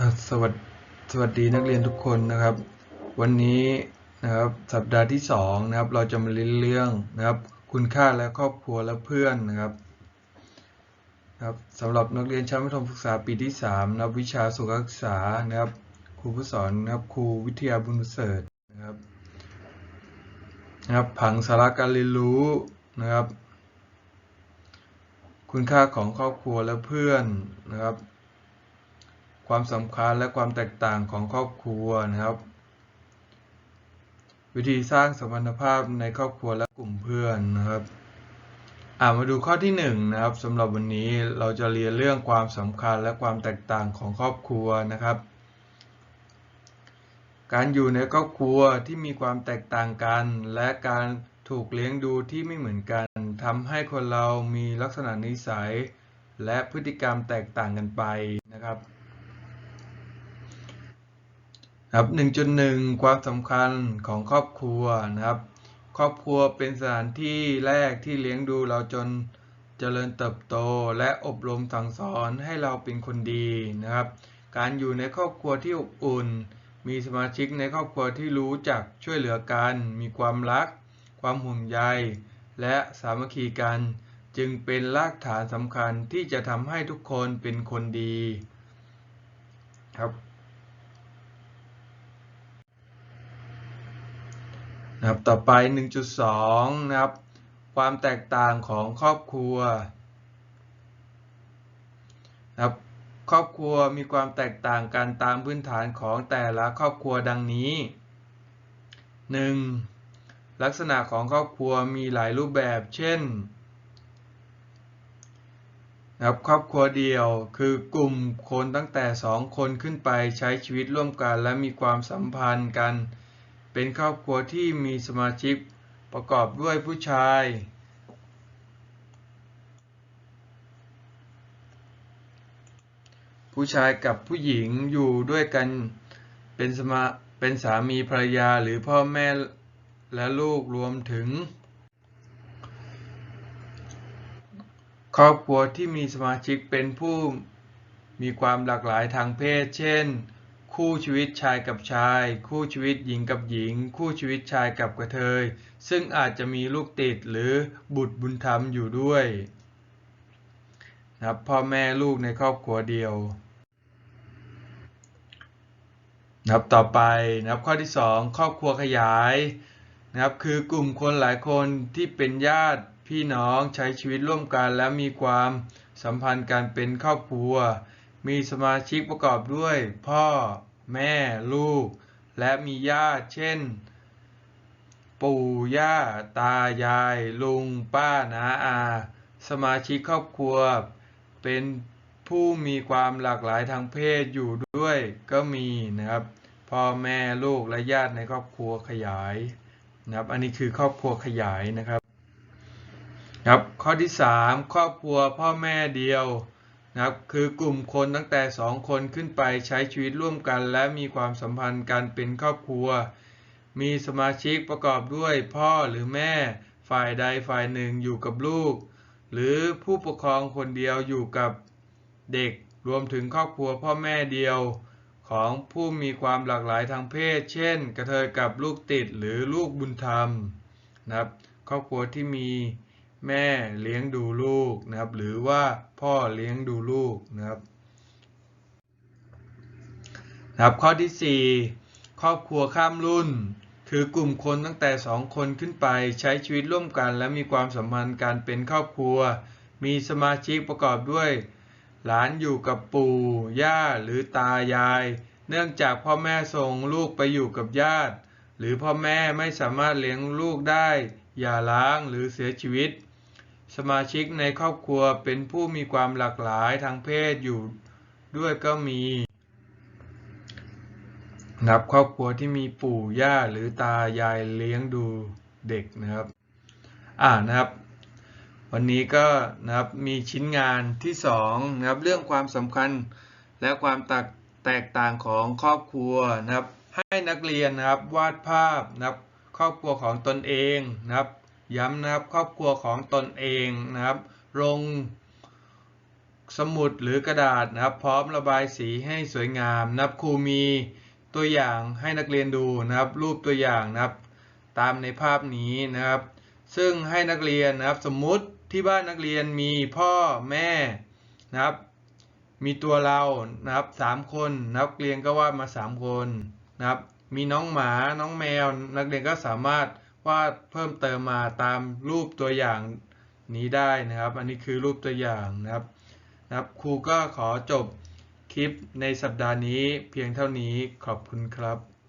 สวัสดสวัสดีนักเรียนทุกคนนะครับ วันนี้นะครับสัปดาห์ที่สองนะครับเราจะมาเรียนเรื่องนะครับ คุณค่าและครอบครัวและเพื่อนนะครับครับสำหรับนักเรียนชั้นประถมศึกษาปีที่สามนะครับวิชาสุขศึกษานะครับครูผู้สอนนะครับครูวิทยาบุญเสริฐนะครับนะครับผังสาระการเรียนรู้นะครับ คุณค่าของครอบครัวและเพื่อนนะครับ ความสำคัญและความแตกต่างของครอบครัวนะครับ วิธีสร้างสัมพันธภาพในครอบครัวและกลุ่มเพื่อนนะครับอ่ามาดูข้อที่หนึ่งนะครับสำหรับวันนี้เราจะเรียนเรื่องความสำคัญและความแตกต่างของครอบครัวนะครับ การอยู่ในครอบครัวที่มีความแตกต่างกัน และการถูกเลี้ยงดูที่ไม่เหมือนกันทำให้คนเรามีลักษณะนิสัย และพฤติกรรมแตกต่างกันไปนะครับ ครับ1.1 ความสำคัญของครอบครัวนะครับ ครอบครัวเป็นสถานที่แรกที่เลี้ยงดูเราจนเจริญเติบโต และอบรมสั่งสอนให้เราเป็นคนดีนะครับ การอยู่ในครอบครัวที่อบอุ่น มีสมาชิกในครอบครัวที่รู้จักช่วยเหลือกัน มีความรัก ความห่วงใย และสามัคคีกัน จึงเป็นรากฐานสำคัญที่จะทำให้ทุกคนเป็นคนดีครับ นะครับต่อไป 1.2 นะครับ ความแตกต่างของครอบครัวนะครับครอบครัวมีความแตกต่างกันตามพื้นฐานของแต่ละครอบครัวดังนี้ 1. ลักษณะของครอบครัวมีหลายรูปแบบ เช่นนะครับครอบครัวเดียวคือกลุ่มคนตั้งแต่ 2 คนขึ้นไปใช้ชีวิตร่วมกัน และมีความสัมพันธ์กัน เป็นครอบครัวที่มีสมาชิกประกอบด้วยผู้ชาย ผู้ชายกับผู้หญิงอยู่ด้วยกันเป็นสมาเป็นสามีภรรยาหรือพ่อแม่และลูกรวมถึง ครอบครัวที่มีสมาชิกเป็นผู้มีความหลากหลายทางเพศ เช่น คู่ชีวิตชายกับชาย คู่ชีวิตหญิงกับหญิง คู่ชีวิตชายกับกระเทย ซึ่งอาจจะมีลูกติดหรือบุตรบุญธรรมอยู่ด้วยนะครับพ่อแม่ลูกในครอบครัวเดียวนะครับต่อไปนะครับข้อที่ 2 ครอบครัวขยายนะครับคือกลุ่มคนหลายคนที่เป็นญาติพี่น้องใช้ชีวิตร่วมกัน และมีความสัมพันธ์กันเป็นครอบครัว มีสมาชิกประกอบด้วย พ่อ แม่ ลูก และมีญาติ เช่น ปู่ย่า ตายาย ลุง ป้าน้าอา สมาชิกครอบครัว เป็นผู้มีความหลากหลายทางเพศอยู่ด้วยก็มีนะครับ พ่อแม่ลูกและญาติในครอบครัวขยายนะครับ อันนี้คือครอบครัวขยายนะครับครับ ข้อที่ 3 ครอบครัวพ่อแม่เดียว นะครับคือกลุ่มคนตั้งแต่ 2 คนขึ้นไปใช้ชีวิตร่วมกัน และมีความสัมพันธ์กันเป็นครอบครัว มีสมาชิกประกอบด้วยพ่อหรือแม่ ฝ่ายใดฝ่ายหนึ่งอยู่กับลูก หรือผู้ปกครองคนเดียวอยู่กับเด็กรวมถึงครอบครัวพ่อแม่เดียวของผู้มีความหลากหลายทางเพศ เช่น กระเทยกับลูกติดหรือลูกบุญธรรมนะครับครอบครัวที่มี แม่เลี้ยงดูลูกนะครับ หรือว่าพ่อเลี้ยงดูลูกนะครับนะครับข้อที่ 4 ครอบครัวข้ามรุ่น คือกลุ่มคนตั้งแต่ 2 คนขึ้นไปใช้ชีวิตร่วมกันและมีความสัมพันธ์การเป็นครอบครัว มีสมาชิกประกอบด้วย หลานอยู่กับปู่ย่าหรือตายาย เนื่องจากพ่อแม่ส่งลูกไปอยู่กับญาติ หรือพ่อแม่ไม่สามารถเลี้ยงลูกได้อย่าล้างหรือเสียชีวิต สมาชิกในครอบครัวเป็นผู้มีความหลากหลายทางเพศอยู่ด้วยก็มี นับครอบครัวที่มีปู่ย่าหรือตายายเลี้ยงดูเด็กนะครับ อ่านะครับ วันนี้ก็นะครับมีชิ้นงานที่2นะครับเรื่องความสำคัญและความแตกต่างของครอบครัวนะครับ ให้นักเรียนนะครับวาดภาพนะครับครอบครัวของตนเองนะครับ ย้ำนะครับครอบครัวของตนเองนะครับ ลงสมุดหรือกระดาษนะครับ พร้อมระบายสีให้สวยงามนะครับครูมีตัวอย่างให้นักเรียนดูนะครับ รูปตัวอย่างนะครับ ตามในภาพนี้นะครับ ซึ่งให้นักเรียนนะครับสมมุติที่บ้านนักเรียนมีพ่อแม่นะครับ มีตัวเรานะครับสามคนนักเรียนก็วาดมาสามคนนะครับ มีน้องหมาน้องแมว นักเรียนก็สามารถ วาดเพิ่มเติมมาตามรูปตัวอย่างนี้ได้นะครับ อันนี้คือรูปตัวอย่างนะครับนะครับ ครูก็ขอจบคลิปในสัปดาห์นี้เพียงเท่านี้ขอบคุณครับ